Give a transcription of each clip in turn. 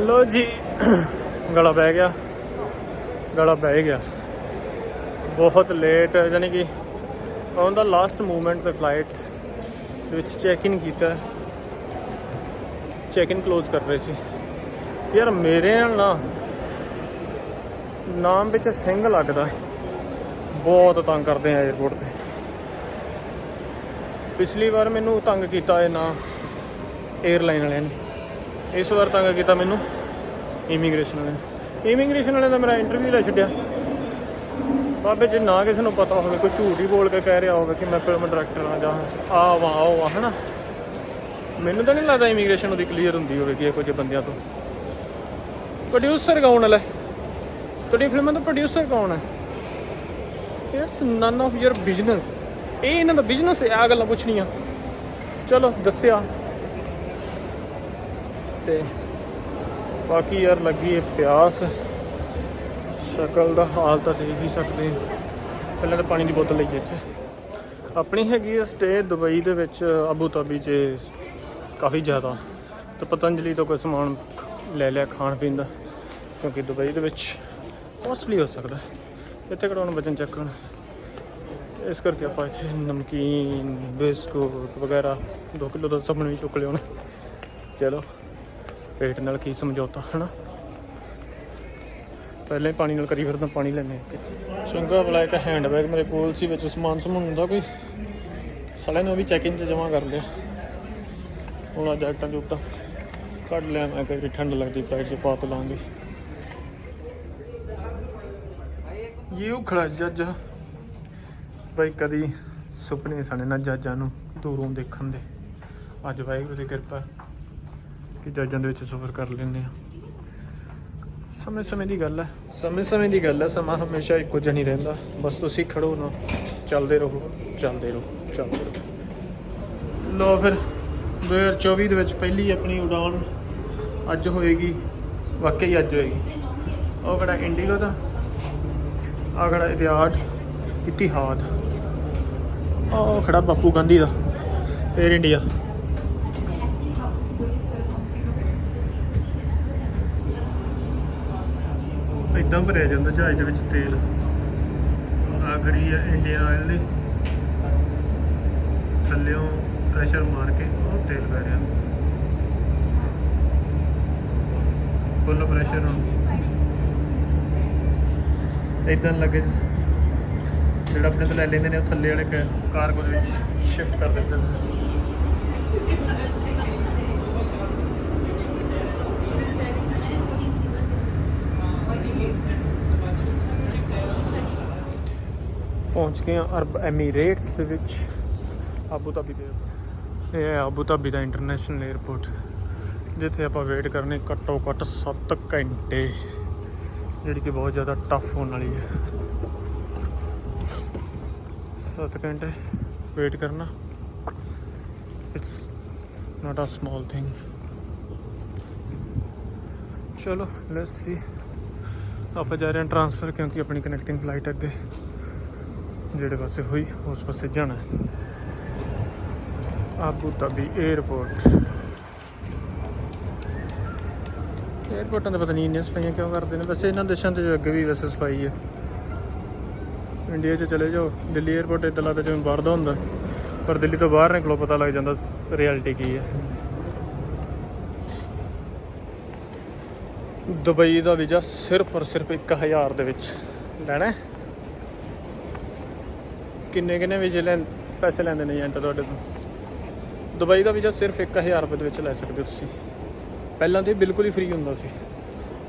ਲੋ ਜੀ, ਗਲਾ ਬਹਿ ਗਿਆ। ਗਲਾ ਬਹਿ ਗਿਆ। ਬਹੁਤ ਲੇਟ ਯਾਨੀ ਕਿ ਔਨ ਦਾ ਲਾਸਟ ਮੂਮੈਂਟ ਤੇ ਫਲਾਈਟ ਦੇ ਵਿੱਚ ਚੈੱਕ ਇਨ ਕੀਤਾ। ਚੈੱਕ ਇਨ ਕਲੋਜ਼ ਕਰ ਰਹੇ ਸੀ। ਯਾਰ ਮੇਰੇ ਨਾਲ ਨਾ, ਨਾਮ ਵਿੱਚ ਸਿੰਘ ਲੱਗਦਾ। ਬਹੁਤ ਤੰਗ ਕਰਦੇ ਆ 에어ਪੋਰਟ ਤੇ। ਪਿਛਲੀ ਵਾਰ ਮੈਨੂੰ ਤੰਗ ਕੀਤਾ ਇਹ ਨਾ 에ਅਰਲਾਈਨ ਵਾਲਿਆਂ ਨੇ। ਇਸ ਵਾਰ ਤੰਗ ਕੀਤਾ ਮੈਨੂੰ ਇਮੀਗ੍ਰੇਸ਼ਨ ਵਾਲੇ ਇਮੀਗ੍ਰੇਸ਼ਨ ਵਾਲੇ ਦਾ ਮੇਰਾ ਇੰਟਰਵਿਊ ਲੈ ਛੱਡਿਆ। ਬਾਬੇ, ਜੇ ਨਾ ਕਿਸੇ ਨੂੰ ਪਤਾ ਹੋਵੇ, ਕੋਈ ਝੂਠ ਹੀ ਬੋਲ ਕੇ ਕਹਿ ਰਿਹਾ ਹੋਵੇ ਕਿ ਮੈਂ ਫਿਲਮ ਡਾਇਰੈਕਟਰ ਹਾਂ ਜਾਂ ਆ ਵਾ, ਉਹ ਵਾ, ਹਨਾ? ਮੈਨੂੰ ਤਾਂ ਨਹੀਂ ਲੱਗਦਾ ਇਮੀਗ੍ਰੇਸ਼ਨ ਉਹਦੀ ਕਲੀਅਰ ਹੁੰਦੀ ਹੋਵੇਗੀ ਇਹੋ ਜਿਹੇ ਬੰਦਿਆਂ ਤੋਂ। ਪ੍ਰੋਡਿਊਸਰ ਕੌਣ ਵਾਲਾ ਤੁਹਾਡੀ ਫਿਲਮਾਂ ਦਾ ਪ੍ਰੋਡਿਊਸਰ ਕੌਣ ਹੈ? It's none of your business ਇਹ ਇਹਨਾਂ ਦਾ ਬਿਜ਼ਨਸ ਹੈ ਆ ਗੱਲਾਂ ਪੁੱਛਣੀਆਂ। ਚਲੋ, ਦੱਸਿਆ। ਤੇ ਬਾਕੀ ਯਾਰ ਲੱਗੀ ਹੈ ਪਿਆਸ। ਸ਼ਕਲ ਦਾ ਹਾਲ ਤਾਂ ਦੇਖ ਹੀ ਸਕਦੇ। ਪਹਿਲਾਂ ਤਾਂ ਪਾਣੀ ਦੀ ਬੋਤਲ ਲਈਏ ਇੱਥੇ। ਆਪਣੀ ਹੈਗੀ ਹੈ ਸਟੇ ਦੁਬਈ ਦੇ ਵਿੱਚ ਅਬੂ ਧਾਬੀ 'ਚ ਕਾਫੀ ਜ਼ਿਆਦਾ। ਤੇ ਪਤੰਜਲੀ ਤੋਂ ਕੋਈ ਸਮਾਨ ਲੈ ਲਿਆ ਖਾਣ ਪੀਣ ਦਾ, ਕਿਉਂਕਿ ਦੁਬਈ ਦੇ ਵਿੱਚ ਕੋਸਟਲੀ ਹੋ ਸਕਦਾ। ਇੱਥੇ ਕਿਹੜਾ ਹੁਣ ਵਜਨ ਚੱਕਣ। ਇਸ ਕਰਕੇ ਆਪਾਂ ਇੱਥੇ ਨਮਕੀਨ, ਬਿਸਕੁਟ ਵਗੈਰਾ 2 ਕਿਲੋ ਦਾ ਸਭ ਵੀ ਚੁੱਕ ਲਿਆਉਣਾ ਚਲੋ। ਪੇਟ ਨਾਲ ਕੀ ਸਮਝੌਤਾ ਹਨਾ? ਪਹਿਲਾਂ ਹੀ ਪਾਣੀ ਨਾਲ ਕਰੀ ਫਿਰ ਤਾਂ ਪਾਣੀ ਲੈਣੇ ਚੰਗਾ ਭਲਾ ਇੱਕ ਹੈਂਡ ਬੈਗ ਮੇਰੇ ਕੋਲ ਸੀ ਵਿੱਚ ਸਮਾਨ ਸਮੂਨ ਹੁੰਦਾ ਕੋਈ। ਸਾਲਿਆਂ ਨੇ ਉਹ ਵੀ ਚੈੱਕ ਇਨ 'ਚ ਜਮ੍ਹਾਂ ਕਰ ਲਿਆ। ਹੁਣ ਆ ਜੈਕਟਾਂ ਜੁਕਟਾਂ ਕੱਢ ਲਿਆ ਮੈਂ ਕਈ ਠੰਡ ਲੱਗਦੀ ਫਲਾਈਟ 'ਚ ਪਾ ਤ ਲਾਂਗੇ ਇਹ ਖੜਾ ਜੱਜ। ਬਈ ਕਦੀ ਸੁਪਨੇ ਸਣੇ ਨਾ ਜੱਜਾਂ ਨੂੰ ਦੂਰੋਂ ਦੇਖਣ ਦੇ। ਅੱਜ ਵਾਹਿਗੁਰੂ ਦੀ ਕਿਰਪਾ। ਕਿ ਜੱਜਾਂ ਦੇ ਵਿੱਚ ਸਫ਼ਰ ਕਰ ਲੈਂਦੇ ਆ। ਸਮੇਂ ਸਮੇਂ ਦੀ ਗੱਲ ਹੈ। ਸਮੇਂ ਸਮੇਂ ਦੀ ਗੱਲ ਹੈ ਸਮਾਂ ਹਮੇਸ਼ਾ ਇੱਕੋ ਜਿਹਾ ਨਹੀਂ ਰਹਿੰਦਾ। ਬਸ ਤੁਸੀਂ ਖੜੋ ਨਾ ਚੱਲਦੇ ਰਹੋ ਚੱਲਦੇ ਰਹੋ ਚੱਲਦੇ ਰਹੋ। ਲੋ ਫਿਰ 2024 ਦੇ ਵਿੱਚ ਪਹਿਲੀ ਆਪਣੀ ਉਡਾਨ ਅੱਜ ਹੋਏਗੀ ਵਾਕਈ ਅੱਜ ਹੋਏਗੀ। ਉਹ ਕਿਹੜਾ ਇੰਡੀਗੋ ਦਾ? ਆ ਕਿਹੜਾ ਇਤਿਹਾਦ ਇਤਿਹਾਦ ਉਹ ਖੜਾ ਬਾਪੂ ਗਾਂਧੀ ਦਾ 에ਅਰ ਇੰਡੀਆ ਇਦਾਂ ਭਰਿਆ ਜਾਂਦਾ ਜਹਾਜ਼ ਦੇ ਵਿੱਚ ਤੇਲ। ਆ ਖੜੀ ਹੈ ਇੰਡੀਅਨ ਆਇਲ ਦੀ। ਥੱਲਿਓਂ ਪ੍ਰੈਸ਼ਰ ਮਾਰ ਕੇ ਉਹ ਤੇਲ ਪੈ ਰਿਹਾ। ਫੁੱਲ ਪ੍ਰੈਸ਼ਰ ਨੂੰ ਇਦਾਂ ਲੱਗੇ ਜਿਹੜਾ ਆਪਣੇ ਤੋਂ ਲੈ ਲੈਂਦੇ ਨੇ ਉਹ ਥੱਲੇ ਵਾਲੇ ਕਾਰਗੋ ਦੇ ਵਿੱਚ ਸ਼ਿਫਟ ਕਰ ਦਿੰਦੇ ਨੇ। ਪਹੁੰਚ ਗਏ ਹਾਂ ਅਰਬ ਐਮੀਰੇਟਸ ਦੇ ਵਿੱਚ। ਆਬੂ ਧਾਬੀ ਦੇ ਇਹ ਹੈ ਆਬੂ ਧਾਬੀ ਦਾ ਇੰਟਰਨੈਸ਼ਨਲ 에ਅਰਪੋਰਟ ਜਿੱਥੇ ਆਪਾਂ ਵੇਟ ਕਰਨੇ ਘੱਟੋ ਘੱਟ 7 ਘੰਟੇ, ਜਿਹੜੀ ਕਿ ਬਹੁਤ ਜ਼ਿਆਦਾ ਟਫ ਹੋਣ ਵਾਲੀ ਹੈ। 7 ਘੰਟੇ ਵੇਟ ਕਰਨਾ। It's not a small thing ਚਲੋ ਲੈਟਸ ਸੀ ਆਪਾਂ ਜਾ ਰਹੇ ਹਾਂ ਟ੍ਰਾਂਸਫਰ ਕਿਉਂਕਿ ਆਪਣੀ ਕਨੈਕਟਿੰਗ ਫਲਾਈਟ ਅੱਗੇ। ਜਿਹੜੇ ਪਾਸੇ ਹੋਈ, ਉਸ ਪਾਸੇ ਜਾਣਾ ਹੈ। ਆਬੂ ਧਾਬੀ 에어ਪੋਰਟ 에어ਪੋਰਟਾਂ ਦੇ ਪਤਾ ਨਹੀਂ ਇੰਨੀਆਂ ਸਫਾਈਆਂ ਕਿਉਂ ਕਰਦੇ ਨੇ। ਵੈਸੇ ਇਹਨਾਂ ਦੇਸ਼ਾਂ ਤੇ ਅੱਗੇ ਵੀ ਵੈਸੇ ਸਫ਼ਾਈ ਹੈ। ਇੰਡੀਆ 'ਚ ਚਲੇ ਜਾਓ। ਦਿੱਲੀ 에어ਪੋਰਟ ਇਦਾਂ ਲੱਗਦਾ ਜਿਵੇਂ ਬਾਹਰ ਦਾ ਹੁੰਦਾ। ਪਰ ਦਿੱਲੀ ਤੋਂ ਬਾਹਰ ਨਿਕਲੋ, ਪਤਾ ਲੱਗ ਜਾਂਦਾ ਰਿਐਲਿਟੀ ਕੀ ਹੈ। ਦੁਬਈ ਦਾ ਵੀਜ਼ਾ ਸਿਰਫ ਔਰ ਸਿਰਫ 1000 ਦੇ ਵਿੱਚ ਲੈਣਾ ਕਿੰਨੇ ਕਿੰਨੇ ਵੀਜ਼ੇ ਲੈਣ ਪੈਸੇ ਲੈਂਦੇ ਨੇ ਏਜੰਟ ਤੁਹਾਡੇ ਤੋਂ? ਦੁਬਈ ਦਾ ਵੀਜ਼ਾ ਸਿਰਫ 1000 ਰੁਪਏ ਦੇ ਵਿੱਚ ਲੈ ਸਕਦੇ ਹੋ ਤੁਸੀਂ। ਪਹਿਲਾਂ ਤੇ ਬਿਲਕੁਲ ਹੀ ਫ੍ਰੀ ਹੁੰਦਾ ਸੀ।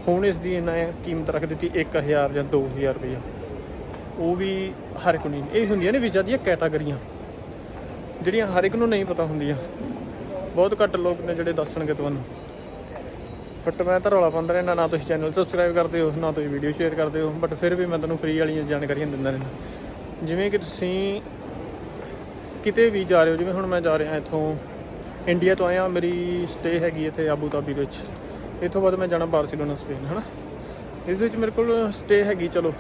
ਹੁਣ ਇਸ ਦੀ ਇਹਨਾਂ ਕੀਮਤ ਰੱਖ ਦਿੱਤੀ 1000 ਜਾਂ 2000 ਰੁਪਏ ਉਹ ਵੀ ਹਰ ਇੱਕ ਨੂੰ ਨਹੀਂ, ਇਹ ਹੁੰਦੀਆਂ ਨੇ ਵੀਜ਼ਾ ਦੀਆਂ ਕੈਟਾਗਰੀਆਂ। ਜਿਹੜੀਆਂ ਹਰ ਇੱਕ ਨੂੰ ਨਹੀਂ ਪਤਾ ਹੁੰਦੀਆਂ। ਬਹੁਤ ਘੱਟ ਲੋਕ ਨੇ ਜਿਹੜੇ ਦੱਸਣਗੇ ਤੁਹਾਨੂੰ। ਬਟ ਮੈਂ ਤਾਂ ਰੌਲਾ ਪਾਉਂਦਾ ਰਹਿੰਦਾ, ਨਾ ਤੁਸੀਂ ਚੈਨਲ ਸਬਸਕ੍ਰਾਈਬ ਕਰਦੇ ਹੋ, ਨਾ ਤੁਸੀਂ ਵੀਡੀਓ ਸ਼ੇਅਰ ਕਰਦੇ ਹੋ। ਬਟ ਫਿਰ ਵੀ ਮੈਂ ਤੁਹਾਨੂੰ ਫ੍ਰੀ ਵਾਲੀਆਂ ਜਾਣਕਾਰੀਆਂ ਦਿੰਦਾ ਰਹਿੰਦਾ। ਜਿਵੇਂ ਕਿ ਤੁਸੀਂ ਕਿਤੇ ਵੀ ਜਾ ਰਹੇ ਹੋ, ਜਿਵੇਂ ਹੁਣ ਮੈਂ ਜਾ ਰਿਹਾ ਇੱਥੋਂ ਇੰਡੀਆ ਤੋਂ ਆਇਆ, ਮੇਰੀ ਸਟੇ ਹੈਗੀ ਇੱਥੇ ਆਬੂ ਧਾਬੀ ਵਿੱਚ। ਇੱਥੋਂ ਬਾਅਦ ਮੈਂ ਜਾਣਾ ਬਾਰਸੀਲੋਨਾ ਸਪੇਨ ਹਨਾ? ਇਸ ਵਿੱਚ ਮੇਰੇ ਕੋਲ ਸਟੇ ਹੈਗੀ, ਚਲੋ,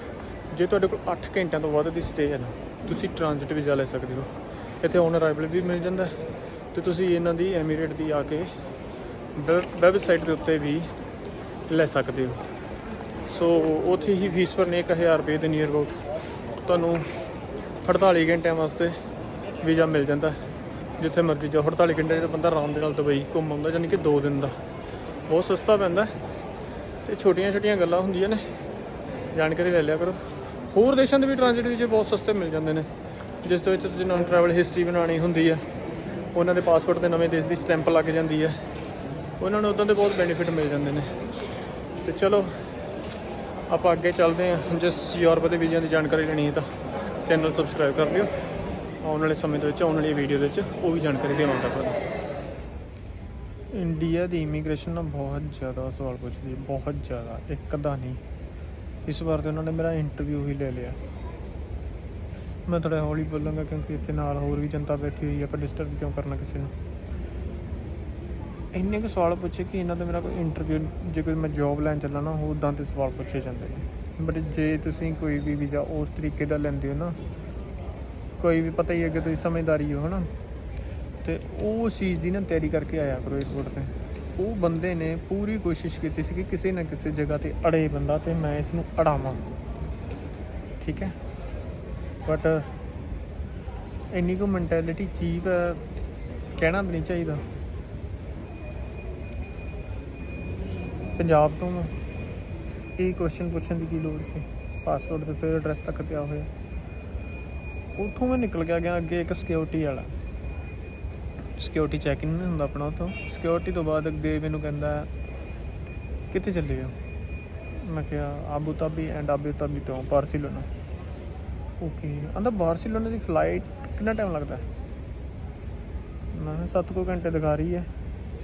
ਜੇ ਤੁਹਾਡੇ ਕੋਲ 8 ਘੰਟਿਆਂ ਤੋਂ ਵੱਧ ਦੀ ਸਟੇ ਹੈ ਨਾ, ਤੁਸੀਂ ਟ੍ਰਾਂਜ਼ਿਟ ਵੀਜ਼ਾ ਲੈ ਸਕਦੇ ਹੋ। ਇੱਥੇ ਔਨ ਅਰਾਈਵਲ ਵੀ ਮਿਲ ਜਾਂਦਾ ਹੈ ਤੇ ਤੁਸੀਂ ਇਹਨਾਂ ਦੀ ਐਮੀਰੇਟ ਦੀ ਆ ਕੇ ਵੈਬਸਾਈਟ ਦੇ ਉੱਤੇ ਵੀ ਲੈ ਸਕਦੇ ਹੋ। ਸੋ ਉੱਥੇ ਹੀ ਫੀਸ ਭਰਨੀ 1000 ਰੁਪਏ ਦੇ ਨੀਅਰ ਅਬਾਊਟ ਤੁਹਾਨੂੰ 48 ਘੰਟਿਆਂ ਵਾਸਤੇ ਵੀਜ਼ਾ ਮਿਲ ਜਾਂਦਾ, ਜਿੱਥੇ ਮਰਜ਼ੀ ਜਾਓ। 48 ਘੰਟੇ ਦਾ ਬੰਦਾ ਆਰਾਮ ਦੇ ਨਾਲ ਦੁਬਈ ਘੁੰਮ ਆਉਂਦਾ ਯਾਨੀ ਕਿ 2 ਦਿਨ ਦਾ। ਬਹੁਤ ਸਸਤਾ ਪੈਂਦਾ। ਹੈ ਤੇ ਛੋਟੀਆਂ ਛੋਟੀਆਂ ਗੱਲਾਂ ਹੁੰਦੀਆਂ ਨੇ, ਜਾਣਕਾਰੀ ਲੈ ਲਿਆ ਕਰੋ। ਹੋਰ ਦੇਸ਼ਾਂ ਦੇ ਵੀ ਟ੍ਰਾਂਜ਼ਿਟ ਵੀਜ਼ੇ ਬਹੁਤ ਸਸਤੇ ਮਿਲ ਜਾਂਦੇ ਨੇ। ਜਿਸ ਦੇ ਵਿੱਚ ਤੁਸੀਂ ਨੂੰ ਟਰੈਵਲ ਹਿਸਟਰੀ ਬਣਾਉਣੀ ਹੁੰਦੀ ਹੈ ਉਹਨਾਂ ਦੇ ਪਾਸਪੋਰਟ ਤੇ ਨਵੇਂ ਦੇਸ਼ ਦੀ ਸਟੈਂਪ ਲੱਗ ਜਾਂਦੀ ਹੈ ਉਹਨਾਂ ਨੂੰ ਉਦੋਂ ਦੇ ਬਹੁਤ ਬੈਨੀਫਿਟ ਮਿਲ ਜਾਂਦੇ ਨੇ। ਤੇ ਚਲੋ, ਆਪਾਂ ਅੱਗੇ ਚੱਲਦੇ ਹਾਂ। ਜਿਸ ਯੂਰਪ ਦੇ ਵੀਜ਼ਿਆਂ ਦੀ ਜਾਣਕਾਰੀ ਲੈਣੀ ਹੈ ਤਾਂ। ਚੈਨਲ ਸਬਸਕ੍ਰਾਈਬ ਕਰ ਲਿਓ। ਆਉਣ ਵਾਲੇ ਸਮੇਂ ਦੇ ਵਿੱਚ, ਆਉਣ ਵਾਲੀ ਵੀਡੀਓ ਦੇ ਵਿੱਚ ਉਹ ਵੀ ਜਾਣਕਾਰੀ ਦੇਵਾਂਗਾ ਤੁਹਾਨੂੰ। ਇੰਡੀਆ ਦੀ ਇਮੀਗ੍ਰੇਸ਼ਨ ਨਾਲ ਬਹੁਤ ਜ਼ਿਆਦਾ ਸਵਾਲ ਪੁੱਛਦੀ ਹੈ, ਬਹੁਤ ਜ਼ਿਆਦਾ, ਇੱਕ ਦਾ ਨਹੀਂ। ਇਸ ਵਾਰ ਤੇ ਉਹਨਾਂ ਨੇ ਮੇਰਾ ਇੰਟਰਵਿਊ ਹੀ ਲੈ ਲਿਆ। ਮੈਂ ਥੋੜਾ ਹੌਲੀ ਬੋਲਾਂਗਾ ਕਿਉਂਕਿ ਇੱਥੇ ਨਾਲ ਹੋਰ ਵੀ ਜਨਤਾ ਬੈਠੀ ਹੋਈ ਹੈ ਪਰ ਡਿਸਟਰਬ ਕਿਉਂ ਕਰਨਾ ਕਿਸੇ ਨੂੰ? ਇੰਨੇ ਕੁ ਸਵਾਲ ਪੁੱਛੇ ਕਿ ਇਹਨਾਂ ਦਾ ਮੇਰਾ ਕੋਈ ਇੰਟਰਵਿਊ ਜੇ ਕੋਈ ਮੈਂ ਜੌਬ ਲੈਣ ਚੱਲਾਂ ਨਾ, ਉਹ ਉਦਾਂ ਦੇ ਸਵਾਲ ਪੁੱਛੇ ਜਾਂਦੇ ਨੇ। ਬਟ ਜੇ ਤੁਸੀਂ ਕੋਈ ਵੀ ਵੀਜ਼ਾ ਉਸ ਤਰੀਕੇ ਦਾ ਲੈਂਦੇ ਹੋ ਨਾ, ਕੋਈ ਵੀ ਪਤਾ ਹੀ ਹੈ ਕਿ ਤੁਸੀਂ ਸਮਝਦਾਰੀ ਹੋ, ਹਨਾ? ਤੇ ਉਹ ਚੀਜ਼ ਦੀ ਨਾ ਤਿਆਰੀ ਕਰਕੇ ਆਇਆ ਕਰੋ ਏਅਰਪੋਰਟ ਤੇ। ਉਹ ਬੰਦੇ ਨੇ ਪੂਰੀ ਕੋਸ਼ਿਸ਼ ਕੀਤੀ ਸੀ ਕਿ ਕਿਸੇ ਨਾ ਕਿਸੇ ਜਗ੍ਹਾ ਤੇ ਅੜੇ ਬੰਦਾ ਤੇ ਮੈਂ ਇਸ ਨੂੰ ਅੜਾਵਾਂ। ਠੀਕ ਹੈ? ਬਟ ਇੰਨੀ ਕੋ ਮੈਂਟੈਲਿਟੀ ਚੀਪ ਹੈ, ਕਹਿਣਾ ਵੀ ਨਹੀਂ ਚਾਹੀਦਾ। ਪੰਜਾਬ ਤੋਂ ਇਹ ਕੁਐਸਚਨ ਪੁੱਛਣ ਦੀ ਕੀ ਲੋੜ ਸੀ? ਪਾਸਪੋਰਟ ਦੇ ਉੱਤੇ ਐਡਰੈਸ ਤੱਕ ਪਿਆ ਹੋਇਆ। ਉੱਥੋਂ ਮੈਂ ਨਿਕਲ ਗਿਆ ਗਿਆ ਅੱਗੇ ਇੱਕ ਸਿਕਿਉਰਿਟੀ ਵਾਲਾ। ਸਿਕਿਉਰਿਟੀ ਚੈਕਿੰਗ ਨਹੀਂ ਹੁੰਦਾ ਆਪਣਾ ਉੱਥੋਂ। ਸਿਕਿਉਰਿਟੀ ਤੋਂ ਬਾਅਦ ਅੱਗੇ ਮੈਨੂੰ ਕਹਿੰਦਾ, ਕਿੱਥੇ ਚੱਲੇ ਹੋ? ਮੈਂ ਕਿਹਾ, Abu Dhabi and Abu Dhabi ਤੋਂ ਬਾਰਸੀਲੋਨਾ ਓਕੇ ਆਂਦਾ ਬਾਰਸੀਲੋਨਾ ਦੀ ਫਲਾਈਟ ਕਿੰਨਾ ਟਾਈਮ ਲੱਗਦਾ? ਮੈਂ ਕਿਹਾ, ਸੱਤ ਕੁ ਘੰਟੇ ਦਿਖਾ ਰਹੀ ਹੈ।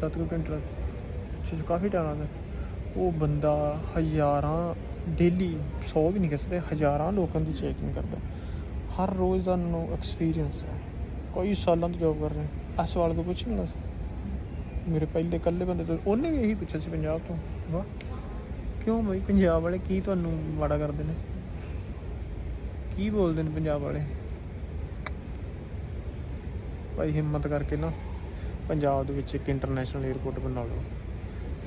ਸੱਤ ਕੁ ਘੰਟੇ ਲੱਗ ਅੱਛਾ ਅੱਛਾ, ਕਾਫੀ ਟਾਈਮ ਲੱਗਦਾ। ਉਹ ਬੰਦਾ ਹਜ਼ਾਰਾਂ ਡੇਲੀ 100 ਵੀ ਨਹੀਂ ਕਿਸੇ ਹਜ਼ਾਰਾਂ ਲੋਕਾਂ ਦੀ ਚੈਕਿੰਗ ਕਰਦਾ ਹਰ ਰੋਜ਼ ਦਾ ਨੂੰ ਐਕਸਪੀਰੀਅੰਸ ਹੈ। ਕਈ ਸਾਲਾਂ ਤੋਂ ਜੌਬ ਕਰ ਰਹੇ ਆ ਸਵਾਲ ਕੋ ਪੁੱਛ ਨਹੀਂ ਸੀ। ਮੇਰੇ ਪਹਿਲੇ ਇਕੱਲੇ ਬੰਦੇ ਤੋਂ, ਉਹਨੇ ਵੀ ਇਹੀ ਪੁੱਛਿਆ ਸੀ ਪੰਜਾਬ ਤੋਂ, ਵਾਹ, ਕਿਉਂ ਬਈ? ਪੰਜਾਬ ਵਾਲੇ ਕੀ ਤੁਹਾਨੂੰ ਮਾੜਾ ਕਰਦੇ ਨੇ? ਕੀ ਬੋਲਦੇ ਨੇ ਪੰਜਾਬ ਵਾਲੇ? ਭਾਈ ਹਿੰਮਤ ਕਰਕੇ ਨਾ, ਪੰਜਾਬ ਦੇ ਵਿੱਚ ਇੱਕ ਇੰਟਰਨੈਸ਼ਨਲ 에ਅਰਪੋਰਟ ਬਣਾ ਲਓ।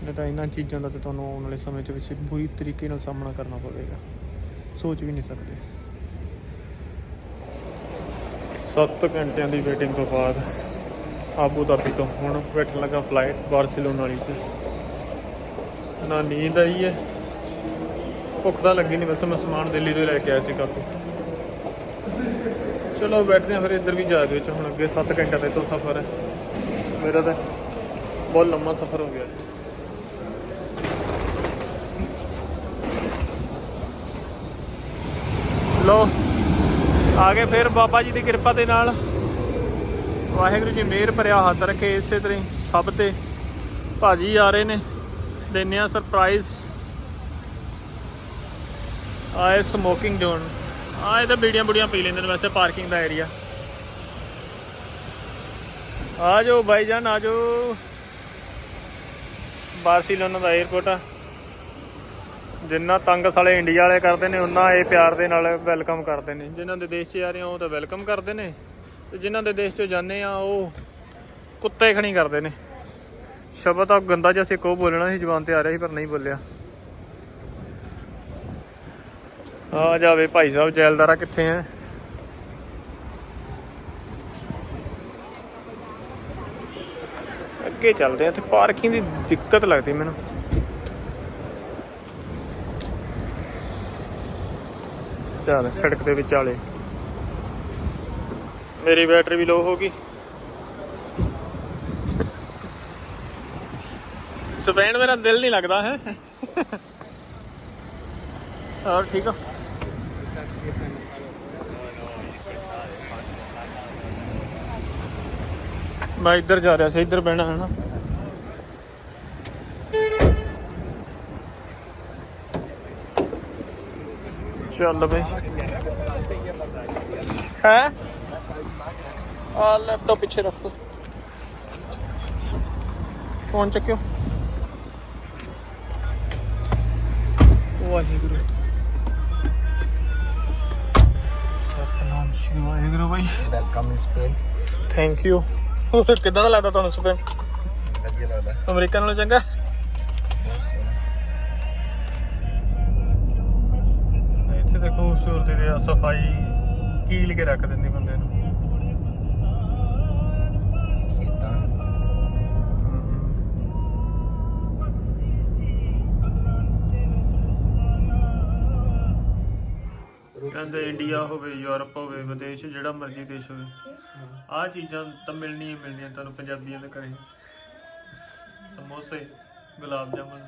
ਨਹੀਂ ਤਾਂ ਇਹਨਾਂ ਚੀਜ਼ਾਂ ਦਾ ਤਾਂ ਤੁਹਾਨੂੰ ਆਉਣ ਵਾਲੇ ਸਮੇਂ 'ਚ ਵਿੱਚ ਬੁਰੀ ਤਰੀਕੇ ਨਾਲ ਸਾਹਮਣਾ ਕਰਨਾ ਪਵੇਗਾ। ਸੋਚ ਵੀ ਨਹੀਂ ਸਕਦੇ। 7 ਘੰਟਿਆਂ ਦੀ ਵੇਟਿੰਗ ਤੋਂ ਬਾਅਦ ਆਬੂ ਧਾਬੀ ਤੋਂ ਹੁਣ ਬੈਠਣ ਲੱਗਾ ਫਲਾਈਟ ਬਾਰਸੀਲੋਨਾ ਵਾਲੀ ਤੇ। ਨਾ ਨੀਂਦ ਆਈ ਹੈ। ਭੁੱਖ ਤਾਂ ਲੱਗੀ ਨਹੀਂ ਵੈਸੇ ਮੈਂ ਸਮਾਨ ਦਿੱਲੀ ਤੋਂ ਲੈ ਕੇ ਆਇਆ ਸੀ ਕਾਫੀ। ਚਲੋ ਬੈਠਦੇ ਹਾਂ ਫਿਰ ਇੱਧਰ ਵੀ ਜਾ ਦੇ ਵਿੱਚ। ਹੁਣ ਅੱਗੇ 7 ਘੰਟੇ ਦਾ ਤੋਂ ਸਫ਼ਰ ਹੈ। ਮੇਰਾ ਤਾਂ ਬਹੁਤ ਲੰਮਾ ਸਫ਼ਰ ਹੋ ਗਿਆ। ਲੋ, ਆ ਗਏ ਫਿਰ ਬਾਬਾ ਜੀ ਦੀ ਕਿਰਪਾ ਦੇ ਨਾਲ। ਵਾਹਿਗੁਰੂ ਜੀ ਮਿਹਰ ਭਰਿਆ ਹੱਥ ਰੱਖੇ ਇਸੇ ਤਰ੍ਹਾਂ ਸਭ ਤੇ। ਭਾਜੀ ਆ ਰਹੇ ਨੇ, ਦਿੰਨੇ ਆ ਸਰਪ੍ਰਾਈਜ਼ ਆਏ ਸਮੋਕਿੰਗ ਜ਼ੋਨ ਆ ਇਹ ਤਾਂ ਬੀੜੀਆਂ ਬੁੜੀਆਂ ਪੀ ਲੈਂਦੇ ਨੇ ਵੈਸੇ ਪਾਰਕਿੰਗ ਦਾ ਏਰੀਆ ਆ ਜਾਓ ਭਾਈਜਾਨ ਆ ਜਾਓ। ਬਾਰਸੀਲੋਨਾ ਦਾ 에ਅਰਪੋਰਟ ਆ। ਜਿੰਨਾ ਤੰਗ ਸਾਲੇ ਇੰਡੀਆ ਵਾਲੇ ਕਰਦੇ ਨੇ ਉਹਨਾਂ ਇਹ ਪਿਆਰ ਦੇ ਨਾਲ ਵੈਲਕਮ ਕਰਦੇ ਨੇ। ਜਿਨ੍ਹਾਂ ਦੇ ਦੇਸ਼ 'ਚ ਆ ਰਹੇ ਆ ਉਹ ਤਾਂ ਵੈਲਕਮ ਕਰਦੇ ਨੇ। ਤੇ ਜਿਨ੍ਹਾਂ ਦੇ ਦੇਸ਼ 'ਚੋਂ ਜਾਂਦੇ ਆ ਉਹ ਕੁੱਤੇ ਖਣੀ ਕਰਦੇ ਨੇ। ਸ਼ਬਦ ਤਾਂ ਗੰਦਾ ਜਿਹਾ ਸੀ ਕੋ ਬੋਲਣਾ ਸੀ ਜ਼ੁਬਾਨ ਤੇ ਆ ਰਿਹਾ ਸੀ ਪਰ ਨਹੀਂ ਬੋਲਿਆ। ਆ ਜਾਵੇ ਭਾਈ ਸਾਹਿਬ ਜੈਲਦਾਰਾ ਕਿੱਥੇ ਹੈ? ਅੱਗੇ ਚੱਲਦੇ ਆ ਤੇ ਪਾਰਕਿੰਗ ਦੀ ਦਿੱਕਤ ਲੱਗਦੀ ਮੈਨੂੰ। ਚੱਲ ਸੜਕ ਦੇ ਵਿਚਾਲੇ ਮੇਰੀ ਬੈਟਰੀ ਵੀ ਲੋ ਹੋ ਗਈ। ਸਪੇਨ ਮੇਰਾ ਦਿਲ ਨਹੀਂ ਲੱਗਦਾ, ਹੈ। ਹੋਰ, ਠੀਕ ਆ ਮੈਂ ਇੱਧਰ ਜਾ ਰਿਹਾ ਸੀ, ਇੱਧਰ ਬਹਿਣਾ ਹੈ ਨਾ। ਚੱਲ ਬਈ ਹੈ ਆ ਲੈਪਟਾਪ ਪਿੱਛੇ ਰੱਖ ਦੋ ਫੋਨ ਚੱਕਿਓ ਵਾਹਿਗੁਰੂ ਸਤਨਾਮ ਸ਼੍ਰੀ ਵਾਹਿਗੁਰੂ ਭਾਈ ਵੈਲਕਮ ਇਸ ਪੇ ਥੈਂਕ ਯੂ ਕਿੱਦਾਂ ਦਾ ਲੱਗਦਾ ਤੁਹਾਨੂੰ ਸਪੇਨ ਵਧੀਆ ਲੱਗਦਾ ਅਮਰੀਕਾ ਨਾਲੋਂ ਚੰਗਾ ਆ ਸਫ਼ਾਈ ਕੀਲ ਕੇ ਰੱਖ ਦਿੰਦੀ ਬੰਦੇ ਨੂੰ। ਖੇਤਾਂ ਕਹਿੰਦੇ ਇੰਡੀਆ ਹੋਵੇ ਯੂਰਪ ਹੋਵੇ ਵਿਦੇਸ਼ ਜਿਹੜਾ ਮਰਜ਼ੀ ਦੇਸ਼ ਹੋਵੇ। ਆਹ ਚੀਜ਼ਾਂ ਤਾਂ ਮਿਲਣੀਆਂ ਹੀ ਮਿਲਣੀਆਂ ਤੁਹਾਨੂੰ ਪੰਜਾਬੀਆਂ ਦੇ ਘਰੇ। ਸਮੋਸੇ ਗੁਲਾਬ ਜਾਮਨ।